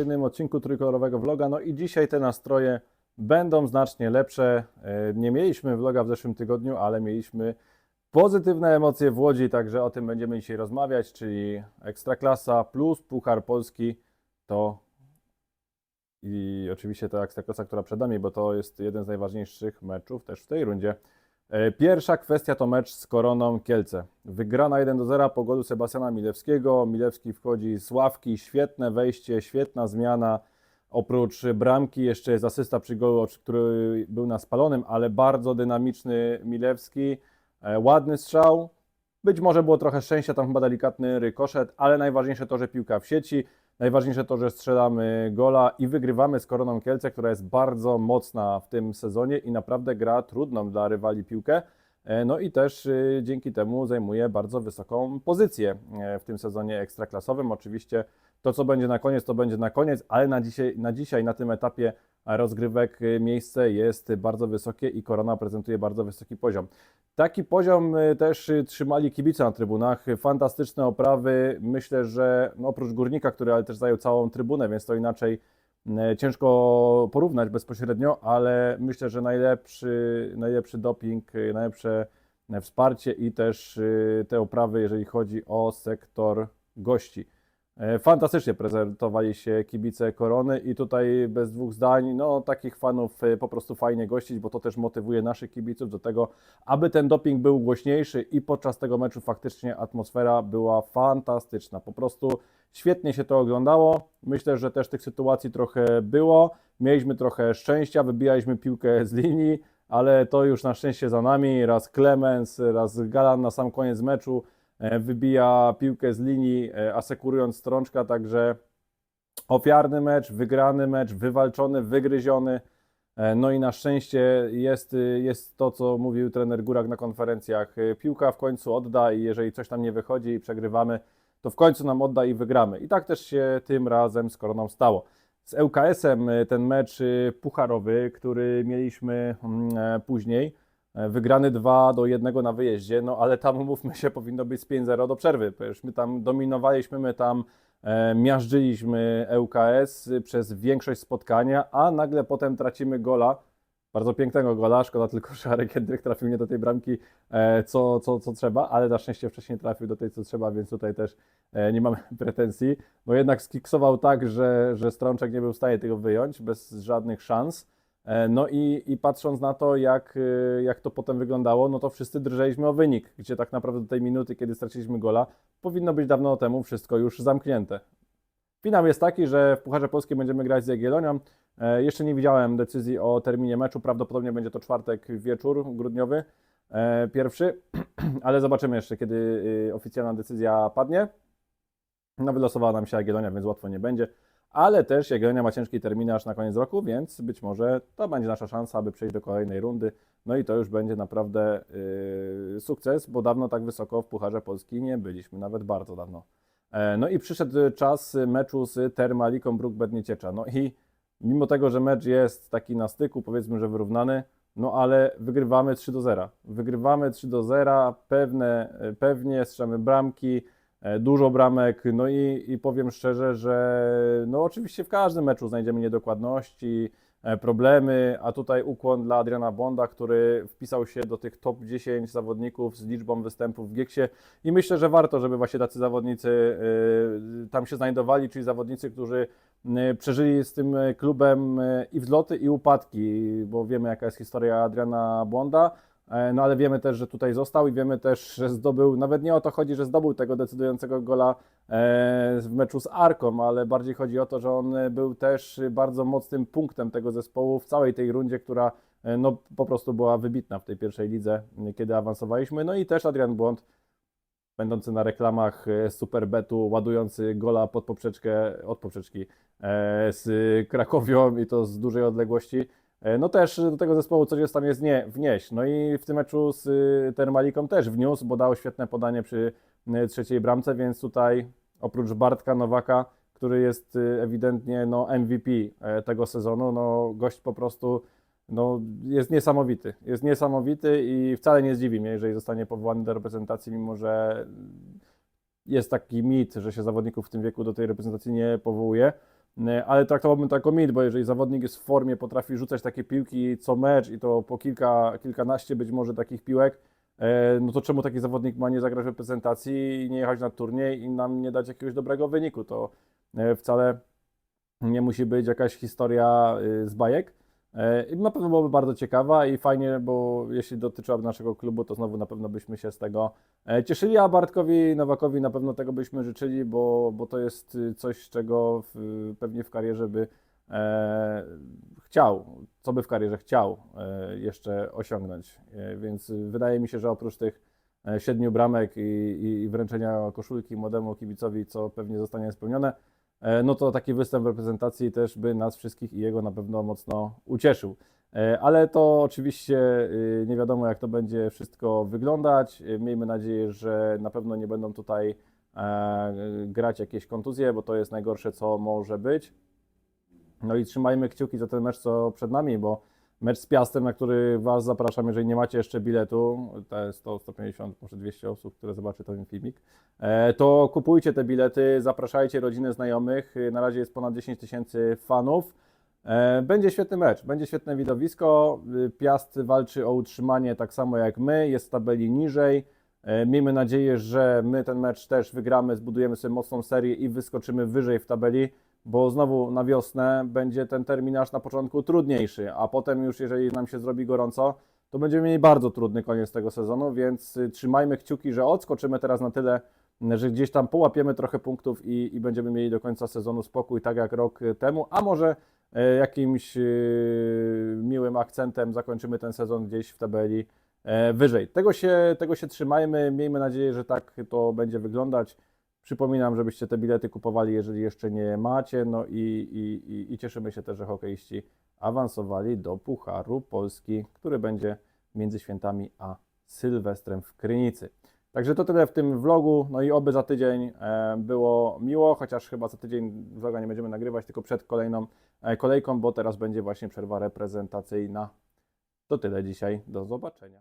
kolejnym odcinku trójkolorowego vloga. No i dzisiaj te nastroje będą znacznie lepsze. E, Nie mieliśmy vloga w zeszłym tygodniu, ale mieliśmy pozytywne emocje w Łodzi, także o tym będziemy dzisiaj rozmawiać, czyli Ekstraklasa plus Puchar Polski to i oczywiście ta Ekstraklasa, która przed nami, bo to jest jeden z najważniejszych meczów też w tej rundzie. E, Pierwsza kwestia to mecz z Koroną Kielce. Wygrana 1 do 0 po golu Sebastiana Milewskiego. Milewski wchodzi z ławki, świetne wejście, świetna zmiana. Oprócz bramki jeszcze jest asysta przy golu, który był na spalonym, ale bardzo dynamiczny Milewski. E, Ładny strzał. Być może było trochę szczęścia, tam chyba delikatny rykoszet, ale najważniejsze to, że piłka w sieci. Najważniejsze to, że strzelamy gola i wygrywamy z Koroną Kielce, która jest bardzo mocna w tym sezonie i naprawdę gra trudną dla rywali piłkę. E, No i też y, dzięki temu zajmuje bardzo wysoką pozycję e, w tym sezonie ekstraklasowym. Oczywiście to, co będzie na koniec, to będzie na koniec, ale na dzisiaj, na, dzisiaj, na tym etapie rozgrywek y, miejsce jest bardzo wysokie i Korona prezentuje bardzo wysoki poziom. Taki poziom y, też y, trzymali kibice na trybunach. Fantastyczne oprawy. Myślę, że no oprócz Górnika, który ale też zajął całą trybunę, więc to inaczej ciężko porównać bezpośrednio, ale myślę, że najlepszy, najlepszy doping, najlepsze wsparcie i też te oprawy, jeżeli chodzi o sektor gości. E, Fantastycznie prezentowali się kibice Korony i tutaj bez dwóch zdań, no takich fanów e, po prostu fajnie gościć, bo to też motywuje naszych kibiców do tego, aby ten doping był głośniejszy i podczas tego meczu faktycznie atmosfera była fantastyczna. Po prostu świetnie się to oglądało. Myślę, że też tych sytuacji trochę było. Mieliśmy trochę szczęścia, wybijaliśmy piłkę z linii, ale to już na szczęście za nami. Raz Clemens, raz Galan na sam koniec meczu wybija piłkę z linii, e, asekurując strączka, także ofiarny mecz, wygrany mecz, wywalczony, wygryziony. E, No i na szczęście jest, jest to, co mówił trener Górak na konferencjach. Piłka w końcu odda i jeżeli coś tam nie wychodzi i przegrywamy, to w końcu nam odda i wygramy. I tak też się tym razem z Koroną stało. Z ŁKS-em ten mecz pucharowy, który mieliśmy mm, e, później, e, wygrany 2 do 1 na wyjeździe, no ale tam umówmy się, powinno być z 5-0 do przerwy. Przecież my tam dominowaliśmy, my tam e, miażdżyliśmy ŁKS y, przez większość spotkania, a nagle potem tracimy gola, bardzo pięknego gola, szkoda tylko, że Arek Jędryk trafił nie do tej bramki, e, co, co, co trzeba, ale na szczęście wcześniej trafił do tej, co trzeba, więc tutaj też e, nie mamy pretensji. No jednak skiksował tak, że, że Strączek nie był w stanie tego wyjąć, bez żadnych szans. E, No i, i patrząc na to, jak, y, jak to potem wyglądało, no to wszyscy drżeliśmy o wynik, gdzie tak naprawdę do tej minuty, kiedy straciliśmy gola, powinno być dawno temu wszystko już zamknięte. Finał jest taki, że w Pucharze Polskim będziemy grać z Jagiellonią. E, Jeszcze nie widziałem decyzji o terminie meczu, prawdopodobnie będzie to czwartek wieczór grudniowy, e, pierwszy, ale zobaczymy jeszcze, kiedy oficjalna decyzja padnie. No wylosowała nam się Jagiellonia, więc łatwo nie będzie, ale też Jagiellonia ma ciężki terminarz na koniec roku, więc być może to będzie nasza szansa, aby przejść do kolejnej rundy. No i to już będzie naprawdę yy, sukces, bo dawno tak wysoko w Pucharze Polski nie byliśmy, nawet bardzo dawno. E, No i przyszedł czas meczu z Termaliką Bruk Bednieciecza. No i mimo tego, że mecz jest taki na styku, powiedzmy, że wyrównany, no ale wygrywamy 3 do 0. Wygrywamy 3 do 0, pewne, pewnie strzelamy bramki, dużo bramek, no i, i powiem szczerze, że no oczywiście w każdym meczu znajdziemy niedokładności, e, problemy, a tutaj ukłon dla Adriana Bonda, który wpisał się do tych top 10 zawodników z liczbą występów w Gieksie i myślę, że warto, żeby właśnie tacy zawodnicy y, tam się znajdowali, czyli zawodnicy, którzy przeżyli z tym klubem i wzloty i upadki, bo wiemy jaka jest historia Adriana Bonda, e, no ale wiemy też, że tutaj został i wiemy też, że zdobył, nawet nie o to chodzi, że zdobył tego decydującego gola e, w meczu z Arką, ale bardziej chodzi o to, że on e, był też bardzo mocnym punktem tego zespołu w całej tej rundzie, która e, no, po prostu była wybitna w tej pierwszej lidze, e, kiedy awansowaliśmy. No i też Adrian Błąd, będący na reklamach e, Superbetu, ładujący gola pod poprzeczkę, od poprzeczki e, z Krakowią i to z dużej odległości. E, No też do tego zespołu coś jest tam jest nie, wnieść. No i w tym meczu z y, Termaliką też wniósł, bo dał świetne podanie przy y, trzeciej bramce, więc tutaj oprócz Bartka Nowaka, który jest y, ewidentnie no, MVP e, tego sezonu, no gość po prostu no, jest niesamowity. Jest niesamowity i wcale nie zdziwi mnie, jeżeli zostanie powołany do reprezentacji, mimo że jest taki mit, że się zawodników w tym wieku do tej reprezentacji nie powołuje. E, Ale traktowałbym to jako mit, bo jeżeli zawodnik jest w formie, potrafi rzucać takie piłki co mecz i to po kilka, kilkanaście być może takich piłek, e, no to czemu taki zawodnik ma nie zagrać w reprezentacji i nie jechać na turniej i nam nie dać jakiegoś dobrego wyniku? To e, wcale nie musi być jakaś historia z bajek. E, I na pewno byłoby bardzo ciekawa i fajnie, bo jeśli dotyczyłaby naszego klubu, to znowu na pewno byśmy się z tego e, cieszyli, a Bartkowi Nowakowi na pewno tego byśmy życzyli, bo, bo to jest y, coś, czego w, pewnie w karierze by e, chciał, co by w karierze chciał e, jeszcze osiągnąć. E, więc wydaje mi się, że oprócz tych e, siedmiu bramek i, i, i wręczenia koszulki młodemu kibicowi, co pewnie zostanie spełnione, no to taki występ w reprezentacji też by nas wszystkich i jego na pewno mocno ucieszył. E, Ale to oczywiście y, nie wiadomo, jak to będzie wszystko wyglądać. E, Miejmy nadzieję, że na pewno nie będą tutaj e, grać jakieś kontuzje, bo to jest najgorsze, co może być. No i trzymajmy kciuki za ten mecz, co przed nami, bo mecz z Piastem, na który Was zapraszam, jeżeli nie macie jeszcze biletu, to jest 100, 150, może 200 osób, które zobaczy ten filmik, e, to kupujcie te bilety, zapraszajcie rodziny, znajomych. Na razie jest ponad 10 tysięcy fanów. E, Będzie świetny mecz, będzie świetne widowisko. E, Piast walczy o utrzymanie tak samo jak my, jest w tabeli niżej. Miejmy nadzieję, że my ten mecz też wygramy, zbudujemy sobie mocną serię i wyskoczymy wyżej w tabeli, bo znowu na wiosnę będzie ten terminarz na początku trudniejszy, a potem już jeżeli nam się zrobi gorąco, to będziemy mieli bardzo trudny koniec tego sezonu, więc y, trzymajmy kciuki, że odskoczymy teraz na tyle, że gdzieś tam połapiemy trochę punktów i, i będziemy mieli do końca sezonu spokój, tak jak rok y, temu, a może e, jakimś y, miłym akcentem zakończymy ten sezon gdzieś w tabeli e, wyżej. Tego się, tego się trzymajmy, miejmy nadzieję, że tak to będzie wyglądać. Przypominam, żebyście te bilety kupowali, jeżeli jeszcze nie macie. No i, i, i, i cieszymy się też, że hokeiści awansowali do Pucharu Polski, który będzie między świętami a Sylwestrem w Krynicy. Także to tyle w tym vlogu. No i oby za tydzień e, było miło, chociaż chyba za tydzień vloga nie będziemy nagrywać, tylko przed kolejną e, kolejką, bo teraz będzie właśnie przerwa reprezentacyjna. To tyle dzisiaj. Do zobaczenia.